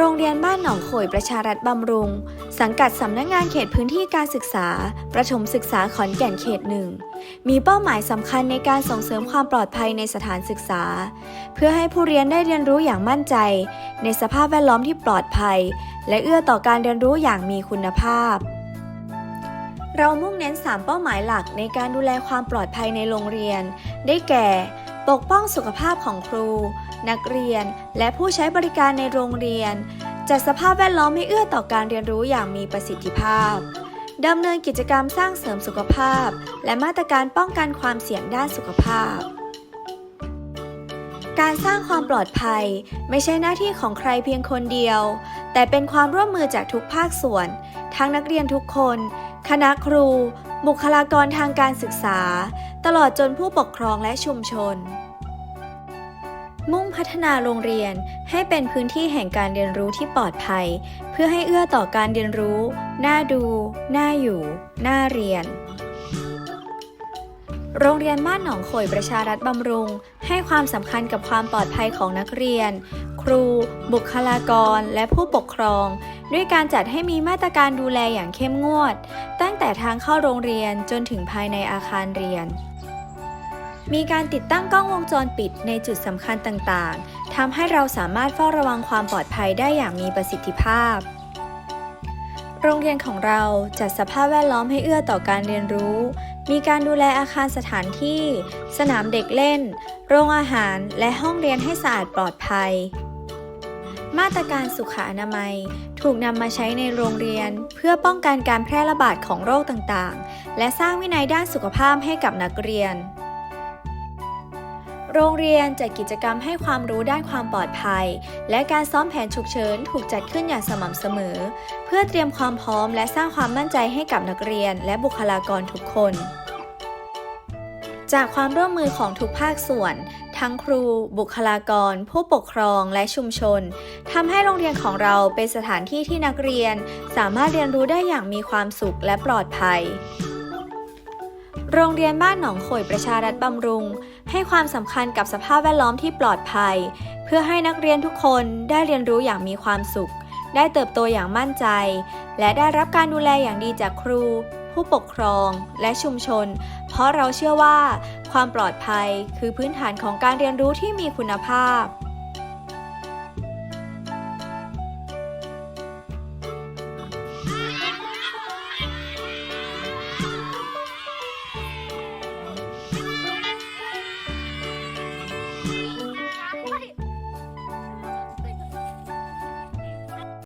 โรงเรียนบ้านหนองโขยประชารัฐบำรุง สังกัดสำนักงานเขตพื้นที่การศึกษา ประถมศึกษาขอนแก่นเขตหนึ่ง มีเป้าหมายสำคัญในการส่งเสริมความปลอดภัยในสถานศึกษา เพื่อให้ผู้เรียนได้เรียนรู้อย่างมั่นใจ ในสภาพแวดล้อมที่ปลอดภัย และเอื้อต่อการเรียนรู้อย่างมีคุณภาพ เรามุ่งเน้น 3 เป้าหมายหลักในการดูแลความปลอดภัยในโรงเรียน ได้แก่ ปกป้องสุขภาพของครู นักเรียน และผู้ใช้บริการในโรงเรียน จัดสภาพแวดล้อมให้เอื้อต่อการเรียนรู้อย่างมีประสิทธิภาพดำเนินกิจกรรมสร้างเสริมสุขภาพ และมาตรการป้องกันความเสี่ยงด้านสุขภาพ การสร้างความปลอดภัยไม่ใช่หน้าที่ของใครเพียงคนเดียว แต่เป็นความร่วมมือจากทุกภาคส่วน ทั้งนักเรียนทุกคน คณะครู บุคลากรทางการศึกษา ตลอดจนผู้ปกครองและชุมชน มุ่งพัฒนาโรงเรียนให้เป็นพื้นที่แห่งการเรียนรู้ที่ปลอดภัย เพื่อให้เอื้อต่อการเรียนรู้ น่าดู น่าอยู่ น่าเรียนโรงเรียนบ้านหนองโขยประชารัฐบำรุง ให้ความสำคัญกับความปลอดภัยของนักเรียน รู บุคลากร และผู้ปกครอง ด้วยการจัดให้มีมาตรการดูแลอย่างเข้มงวด ตั้งแต่ทางเข้าโรงเรียนจนถึงภายในอาคารเรียน มีการติดตั้งกล้องวงจรปิดในจุดสำคัญต่างๆทำให้เราสามารถเฝ้าระวังความปลอดภัยได้อย่างมีประสิทธิภาพ โรงเรียนของเราจัดสภาพแวดล้อมให้เอื้อต่อการเรียนรู้มีการดูแลอาคารสถานที่ สนามเด็กเล่น โรงอาหาร และห้องเรียนให้สะอาดปลอดภัย มาตรการสุขอนามัย ถูกนำมาใช้ในโรงเรียน เพื่อป้องกันการแพร่ระบาดของโรคต่างๆ และสร้างวินัยด้านสุขภาพให้กับนักเรียน โรงเรียนจัดกิจกรรมให้ความรู้ด้านความปลอดภัย และการซ้อมแผนฉุกเฉินถูกจัดขึ้นอย่างสม่ำเสมอ เพื่อเตรียมความพร้อมและสร้างความมั่นใจให้กับนักเรียน และบุคลากรทุกคน จากความร่วมมือของทุกภาคส่วน ทั้งครู บุคลากร ผู้ปกครองและชุมชนทำให้โรงเรียนของเราเป็นสถานที่ที่นักเรียน สามารถเรียนรู้ได้อย่างมีความสุขและปลอดภัย โรงเรียนบ้านหนองโขยประชารัฐบำรุง ให้ความสำคัญกับสภาพแวดล้อมที่ปลอดภัย เพื่อให้นักเรียนทุกคนได้เรียนรู้อย่างมีความสุข ได้เติบโตอย่างมั่นใจ และได้รับการดูแลอย่างดีจากครู ผู้ปกครองและชุมชน เพราะเราเชื่อว่า ความปลอดภัยคือพื้นฐานของการเรียนรู้ที่มีคุณภาพ